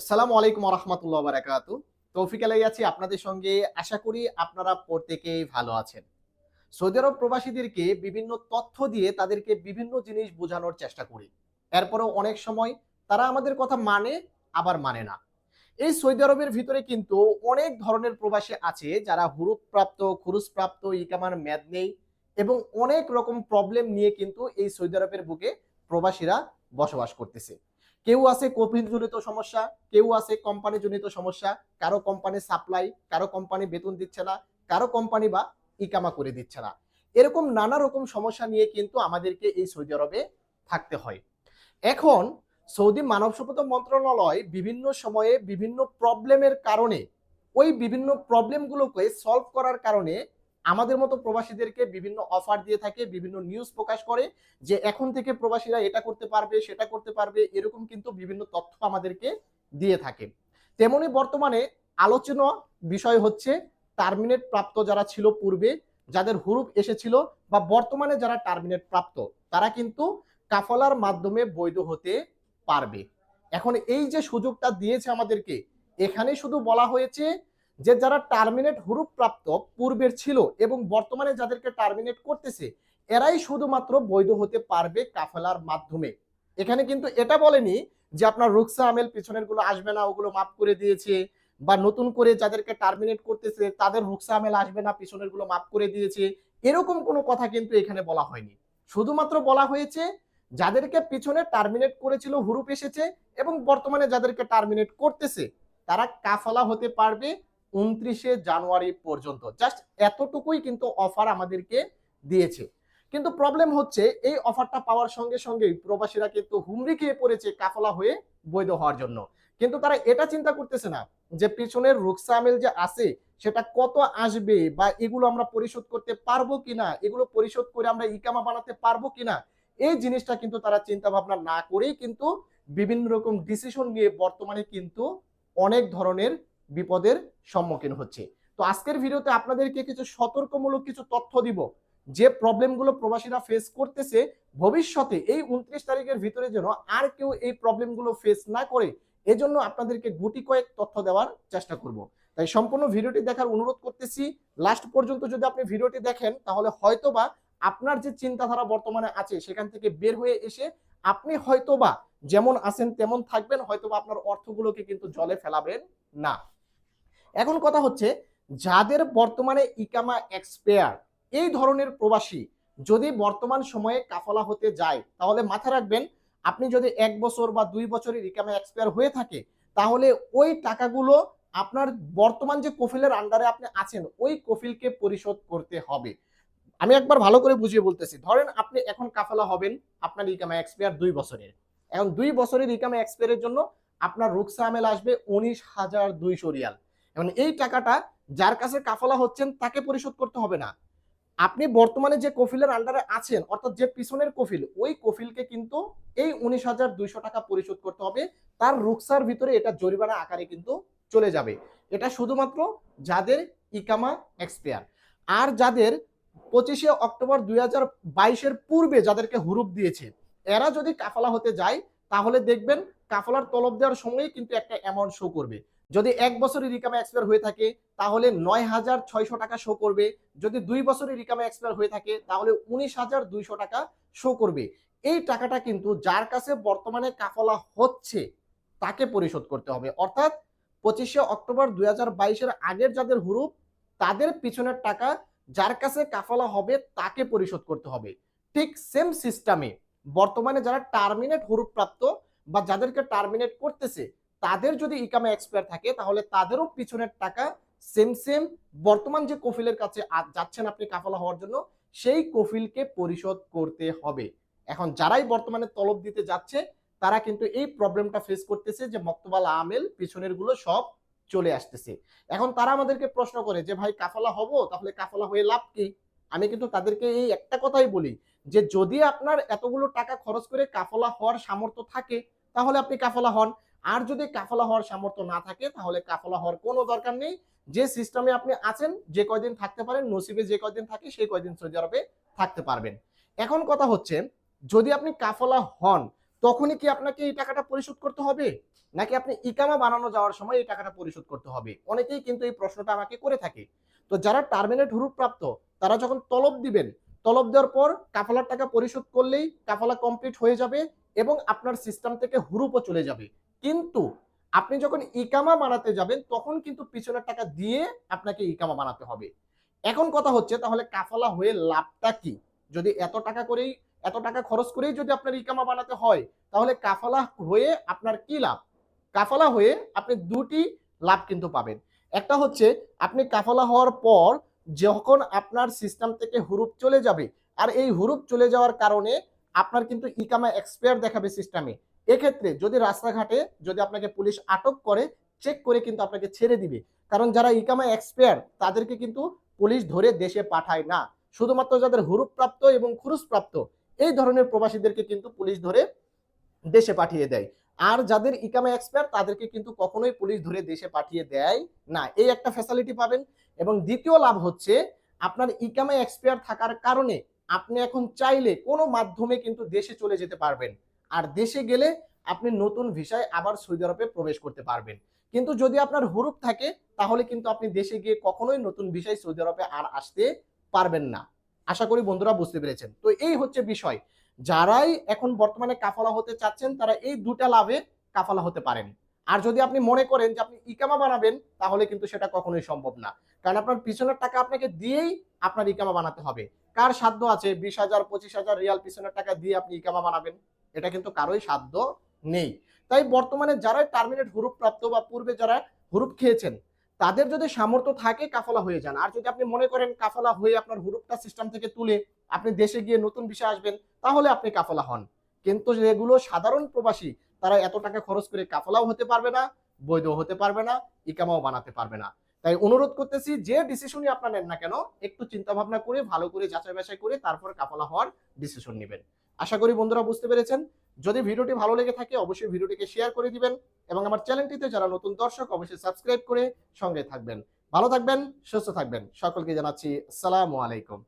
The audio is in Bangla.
আসসালামু আলাইকুম রহমতুল্লাহ বারাকাতু। তৌফিক আলাই আছি আপনাদের সঙ্গে। আশা করি আপনারা প্রত্যেকেই ভালো আছেন। সৌদি আরব প্রবাসীদেরকে বিভিন্ন তথ্য দিয়ে তাদেরকে বিভিন্ন জিনিস বোঝানোর চেষ্টা করি। এরপরেও অনেক সময় তারা আমাদের কথা মানে আবার মানে না। এই সৌদি আরবের ভিতরে কিন্তু অনেক ধরনের প্রবাসী আছে যারা হুরুপ প্রাপ্ত খুরুজ প্রাপ্ত ইকামার মেয়াদ নেই এবং অনেক রকম প্রবলেম নিয়ে কিন্তু এই সৌদি আরবের বুকে প্রবাসীরা বসবাস করতেছে। কেউ আছে কোভিড জনিত সমস্যা, কেউ আছে কোম্পানি জনিত সমস্যা, কারও কোম্পানি সাপ্লাই, কারও কোম্পানি বেতন দিচ্ছে না, কারও কোম্পানি বা ইকামা করে দিচ্ছে না। এরকম নানা রকম সমস্যা নিয়ে কিন্তু আমাদেরকে এই সৌদি আরবে থাকতে হয়। এখন সৌদি মানব সম্পদ মন্ত্রণালয় বিভিন্ন সময়ে বিভিন্ন প্রবলেমের কারণে, ওই বিভিন্ন প্রবলেমগুলোকে সলভ করার কারণে আমাদের মতো প্রবাসীদেরকে বিভিন্ন অফার দিয়ে থাকে, বিভিন্ন নিউজ প্রকাশ করে যে এখন থেকে প্রবাসীরা এটা করতে পারবে, সেটা করতে পারবে, এরকম কিন্তু বিভিন্ন তথ্য আমাদেরকে দিয়ে থাকে। তেমনি বর্তমানে আলোচনা বিষয় হচ্ছে টার্মিনেট প্রাপ্ত যারা ছিল পূর্বে, যাদের হুরুপ এসেছিল বা বর্তমানে যারা টার্মিনেট প্রাপ্ত, তারা কিন্তু কাফলার মাধ্যমে বৈধ হতে পারবে। এখন এই যে সুযোগটা দিয়েছে আমাদেরকে, এখানে শুধু বলা হয়েছে যে যারা টার্মিনেট হুরুপ প্রাপ্ত পূর্বের ছিল এবং বর্তমানে যাদেরকে টার্মিনেট করতেছে, এরাই শুধুমাত্র বৈধ হতে পারবে কাফেলার মাধ্যমে। এখানে কিন্তু এটা বলেনি যে আপনার রুকসা আমেল পিছনেরগুলো আসবে না, ওগুলো মাফ করে দিয়েছে বা নতুন করে যাদেরকে টার্মিনেট করতেছে, তাদের রুকসা আমেল আসবে না, পিছনেরগুলো মাফ করে দিয়েছে। এরকম কোনো কথা কিন্তু এখানে বলা হয়নি। শুধুমাত্র বলা হয়েছে যাদেরকে পিছনে টার্মিনেট করেছিল হুরুপ এসেছে এবং বর্তমানে যাদেরকে টার্মিনেট করতেছে, তারা কাফলা হতে পারবে উনত্রিশে জানুয়ারি পর্যন্ত। জাস্ট এতটুকুই কিন্তু অফার আমাদেরকে দিয়েছে। কিন্তু প্রবলেম হচ্ছে, এই অফারটা পাওয়ার সঙ্গে সঙ্গেই প্রবাসীরা কিন্তু হুমড়ি খেয়ে পড়েছে, কাফলা হয়ে বৈধ হওয়ার জন্য। কিন্তু তারা এটা চিন্তা করতেছে না, যে পিছনের রুকসামেল যে আছে, সেটা কত আসবে বা এগুলো আমরা পরিশোধ করতে পারব কিনা, এগুলো পরিশোধ করে আমরা ইকামা বানাতে পারব কিনা, এই জিনিসটা কিন্তু তারা চিন্তা ভাবনা না করেই কিন্তু বিভিন্ন রকম ডিসিশন নিয়ে বর্তমানে কিন্তু অনেক ধরনের বিপদের সম্মুখীন হচ্ছে। তো আজকের ভিডিওতে আপনাদেরকে কিছু সতর্কমূলক কিছু তথ্য দিব। যে প্রবলেমগুলো প্রবাসীরা ফেস করতেছে, ভবিষ্যতে এই উনত্রিশ তারিখের ভিতরে যেন আর কেউ এই প্রবলেমগুলো ফেস না করে, এজন্য আপনাদেরকে গুটি কয়েক তথ্য দেওয়ার চেষ্টা করব। তাই সম্পূর্ণ ভিডিওটি দেখার অনুরোধ করতেছি লাস্ট পর্যন্ত যদি আপনি ভিডিওটি দেখেন, তাহলে হয়তোবা আপনার যে চিন্তাধারা বর্তমানে আছে, সেখান থেকে বের হয়ে এসে আপনি হয়তোবা যেমন আছেন তেমন থাকবেন, হয়তোবা আপনার অর্থগুলোকে কিন্তু জলে ফেলাবেন না। এখন কথা হচ্ছে, যাদের বর্তমানে ইকামা এক্সপেয়ার এই ধরনের প্রবাসী যদি বর্তমান সময়ে কাফলা হতে যায়, তাহলে মাথায় রাখবেন, আপনি যদি এক বছর বা দুই বছরের ইকামা এক্সপায়ার হয়ে থাকে, তাহলে ওই টাকাগুলো আপনার বর্তমান যে কফিলের আন্ডারে আপনি আছেন, ওই কফিলকে পরিশোধ করতে হবে। আমি একবার ভালো করে বুঝিয়ে বলতেছি, ধরেন আপনি এখন কাফলা হবেন, আপনার ইকামা এক্সপায়ার দুই বছরের। এখন দুই বছরের ইকামা এক্সপায়ারের জন্য আপনার রুকসা আমেল আসবে উনিশ হাজার দুইশো রিয়াল। এখন এই টাকাটা যার কাছে কাফলা হচ্ছেন, তাকে পরিশোধ করতে হবে না। আপনি বর্তমানে যে কফিলের আন্ডারে আছেন, অর্থাৎ যে পিছনের কফিল, ওই কফিলকে কিন্তু এই উনিশ হাজার দুইশো টাকা পরিশোধ করতে হবে। তার রুকসার ভিতরে এটা জরিমানা আকারে কিন্তু চলে যাবে। এটা শুধুমাত্র যাদের ইকামা এক্সপায়ার আর যাদের পঁচিশে অক্টোবর দুই হাজার বাইশের পূর্বে যাদেরকে হুরুপ দিয়েছে, এরা যদি কাফলা হতে যায়, তাহলে দেখবেন কাফলার তলব দেওয়ার সময়ই কিন্তু একটা অ্যামাউন্ট শো করবে। যদি এক বছরের রিকামে এক্সপায়ার হয়ে থাকে, তাহলে নয় হাজার ছয়শো টাকা শো করবে। যদি দুই বছরের রিকামে এক্সপায়ার হয়ে থাকে, তাহলে উনিশ হাজার দুইশো টাকা শো করবে। এই টাকাটা কিন্তু যার কাছে বর্তমানে কাফলা হচ্ছে, তাকে পরিশোধ করতে হবে। অর্থাৎ পঁচিশে অক্টোবর দুই হাজার বাইশের আগের যাদের হুরুপ, তাদের পিছনের টাকা যার কাছে কাফলা হবে, তাকে পরিশোধ করতে হবে। ঠিক সেম সিস্টেমে বর্তমানে যারা টার্মিনেট হুরুপ প্রাপ্ত বা যাদেরকে টার্মিনেট করতেছে তাদের যদি ইকামা এক্সপায়ার থাকে, তাহলে তাদেরও পিছনের টাকা সেম সেম বর্তমান যে কফিলের কাছে যাচ্ছেন আপনি কাফলা হওয়ার জন্য, সেই কফিলকে পরিশোধ করতে হবে। এখন যারাই বর্তমানে তলব দিতে যাচ্ছে, তারা কিন্তু এই প্রবলেমটা ফেস করতেছে যে মক্তবাল আমেল পিছনেরগুলো সব চলে আসতেছে। এখন তারা আমাদেরকে প্রশ্ন করে যে, ভাই, কাফলা হব? তাহলে কাফলা হয়ে লাভ কি? আমি কিন্তু তাদেরকে এই একটা কথাই বলি যে, যদি আপনার এতগুলো টাকা খরচ করে কাফলা হওয়ার সামর্থ্য থাকে, তাহলে আপনি কাফলা হন। আর যদি কাফলা হওয়ার সামর্থ্য না থাকে, তাহলে কাফলা হওয়ার কোনো দরকার নেই। যে সিস্টেমে আপনি আছেন, যে কয়দিন থাকতে পারেন, নসিবে যে কয়দিন থাকে, সেই কয়দিন সৌদি আরবে থাকতে পারবেন। এখন কথা হচ্ছে, যদি আপনি কাফলা হন, তখনই কি আপনাকে এই টাকাটা পরিশোধ করতে হবে? নাকি আপনি ইকামা বানানো যাওয়ার সময় এই টাকাটা পরিশোধ করতে হবে? অনেকেই কিন্তু এই প্রশ্নটা আমাকে করে থাকে। তো যারা টার্মিনেট হুরুপ প্রাপ্ত তারা যখন তলব দিবেন, তলব দেওয়ার পর কাফলার টাকা পরিশোধ করলেই কাফলা কমপ্লিট হয়ে যাবে এবং আপনার সিস্টেম থেকে হুরুপও চলে যাবে। কিন্তু আপনি যখন ইকামা বানাতে যাবেন, তখন কিন্তু পিছনের টাকা দিয়ে আপনাকে ইকামা বানাতে হবে। এখন কথা হচ্ছে, তাহলে কাফালা হয়ে লাভটা কি? যদি এত টাকা করেই, এত টাকা খরচ করেই যদি আপনার ইকামা বানাতে হয়, তাহলে কাফালা হয়ে আপনার কি লাভ? কাফালা হয়ে আপনি দুটি লাভ কিন্তু পাবেন। একটা হচ্ছে, আপনি কাফালা হওয়ার পর যখন আপনার সিস্টেম থেকে হুরুপ চলে যাবে, আর এই হুরুপ চলে যাওয়ার কারণে আপনার কিন্তু ইকামা এক্সপায়ার দেখাবে সিস্টেমে এক্ষেত্রে যদি রাস্তাঘাটে যদি আপনাকে পুলিশ আটক করে চেক করে কিন্তু আপনাকে ছেড়ে দিবে। কারণ যারা ইকামা এক্সপায়ার তাদেরকে কিন্তু পুলিশ ধরে দেশে পাঠায় না। শুধুমাত্র যাদের হুরুপ প্রাপ্ত এবং খুরুস প্রাপ্ত এই ধরনের প্রবাসীদেরকে কিন্তু পুলিশ ধরে দেশে পাঠিয়ে দেয়। আর যাদের ইকামা এক্সপায়ার তাদেরকে কিন্তু কখনোই পুলিশ ধরে দেশে পাঠিয়ে দেয় না। এই একটা ফ্যাসিলিটি পাবেন। এবং দ্বিতীয় লাভ হচ্ছে, আপনার ইকামা এক্সপায়ার থাকার কারণে আপনি এখন চাইলে কোনো মাধ্যমে কিন্তু দেশে চলে যেতে পারবেন। আর দেশে গেলে আপনি নতুন ভিসায় আবার সৌদি আরবে প্রবেশ করতে পারবেন। কিন্তু যদি আপনার হুরুপ থাকে, তাহলে কিন্তু আপনি দেশে গিয়ে কখনোই নতুন ভিসায় সৌদি আরবে আর আসতে পারবেন না। আশা করি বন্ধুরা বুঝতে পেরেছেন। তো এই হচ্ছে বিষয়। যারাই এখন বর্তমানে কাফালা হতে চাচ্ছেন, তারা এই দুটা লাভে কাফালা হতে পারেন। আর যদি আপনি মনে করেন যে আপনি ইকামা বানাবেন, তাহলে কিন্তু সেটা কখনোই সম্ভব না। কারণ আপনার পিছনের টাকা আপনাকে দিয়েই আপনার ইকামা বানাতে হবে। কার সাধ্য আছে? বিশ হাজার, পঁচিশ হাজার রিয়াল পিছনের টাকা দিয়ে আপনি ইকামা বানাবেন? এটা কিন্তু কারোই সাধ্য নেই। তাই বর্তমানে যারা টার্মিনেট হুরুপ প্রাপ্ত বা পূর্বে যারা হুরুপ খেয়েছেন, তাদের যদি সামর্থ্য থাকে, কাফালা হয়ে যান। আর যদি আপনি মনে করেন কাফালা হয়ে আপনার হুরুপটা সিস্টেম থেকে তুলে আপনি দেশে গিয়ে নতুন বিষয় আসবেন, তাহলে আপনি কাফালা হন। কিন্তু যেগুলো সাধারণ প্রবাসী, তারা এত টাকা খরচ করে কাফালাও হতে পারবে না বৈধ হতে পারবে না, ইকামাও বানাতে পারবে না। তাই অনুরোধ করতেছি, যে ডিসিশনই আপনার নেন না কেন, একটু চিন্তা ভাবনা করে, ভালো করে যাচাই বাছাই করে তারপর কাফালা হওয়ার ডিসিশন নেবেন। আশা করি বন্ধুরা বুঝতে পেরেছেন। যদি ভিডিওটি ভালো লেগে থাকে, অবশ্যই ভিডিওটিকে শেয়ার করে দিবেন এবং আমার চ্যানেলটিতে যারা নতুন দর্শক, অবশ্যই সাবস্ক্রাইব করে সঙ্গে থাকবেন। ভালো থাকবেন, সুস্থ থাকবেন। সকলকে জানাচ্ছি, আসসালামু আলাইকুম।